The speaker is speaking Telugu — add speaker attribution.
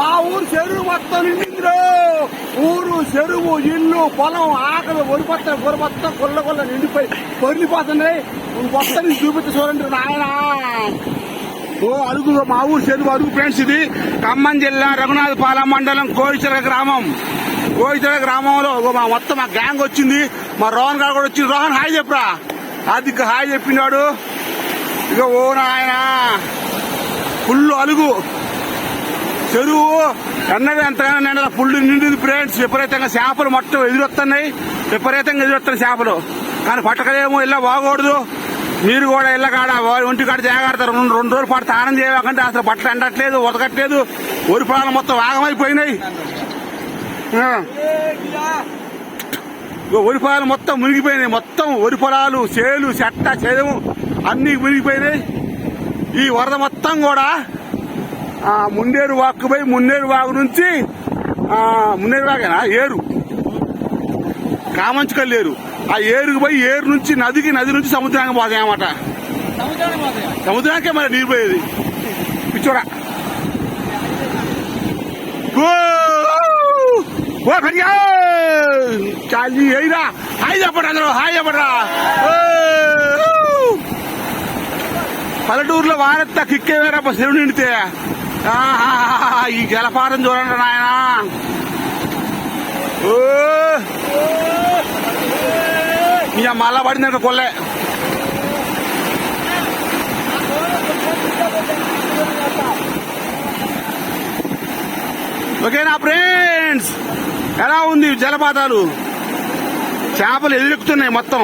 Speaker 1: మా ఊరు చెరువు మొత్తం నిండిందిరో. ఊరు చెరువు ఇల్లు పొలం ఆకలి ఒరిపత్త ఒరిపత్త కొల్ల కొల్ల నిండిపోయి పొరిలిపోతున్నాయి. మొత్తం నీకు చూపిస్తే చూడండి నాయన. ఓ అడుగు మా ఊరు చెరువు అడుగు ఫ్రెండ్స్ ఇది. ఖమ్మం జిల్లా రఘునాథపాలెం మండలం కోయిచర గ్రామం. కోయిచర గ్రామంలో మా మొత్తం మా గ్యాంగ్ వచ్చింది. మా రోహన్ గారు కూడా వచ్చింది రోహన్ హాయ్ చెప్పరా. అది హాయ్ చెప్పినాడు. ఇక ఓ నాయన. ఫుల్ అలుగు. చెరువు ఎన్నగా ఎంతగానో నిండా ఫుల్ నిండింది ఫ్రెండ్స్. విపరీతంగా చేపలు మొత్తం ఎదురొస్తున్నాయి విపరీతంగా ఎదురొస్తున్నాయి చేపలు. కానీ పట్టకలేమో ఇలా బాగూడదు. మీరు కూడా ఇళ్ళ కాడ ఒంటి కాడ జాగ్రత్త రెండు రెండు రోజులు పాటు స్నానం చేయకంటే అసలు బట్టలు ఎండట్లేదు ఉతకట్లేదు. ఒరి పొలాలు మొత్తం వాగమైపోయినాయి వరి పొలాలు మొత్తం మునిగిపోయినాయి. మొత్తం వరి పొలాలు చేలు చెట్ట చెదము అన్ని మునిగిపోయినాయి. ఈ వరద మొత్తం కూడా మున్నేరు వాక్కు పోయి మున్నేరు వాగు నుంచి మున్నేరు వాగేనా? ఏరు. కామంచుకల్లేరు ఆ ఏరుకు పోయి ఏరు నుంచి నదికి నది నుంచి సముద్రానికి పోతాయి అన్నమాట సముద్రానికే మరి నీరు పోయేది. పిచ్చోడా. ఓ! ఓ పెరిగా చాలి హాయ్ చెప్పండి అందరూ హాయ్ చెప్పండి పల్లెటూరులో వారెత్త కిక్కేవేరా శివుడు నిండితే. ఈ జలపాతం చూడండి నాయన. ఇక మళ్ళా పడిందంట కొల్లే. ఓకేనా ఫ్రెండ్స్ ఎలా ఉంది జలపాతాలు? చేపలు ఎదురుకుతున్నాయి మొత్తం.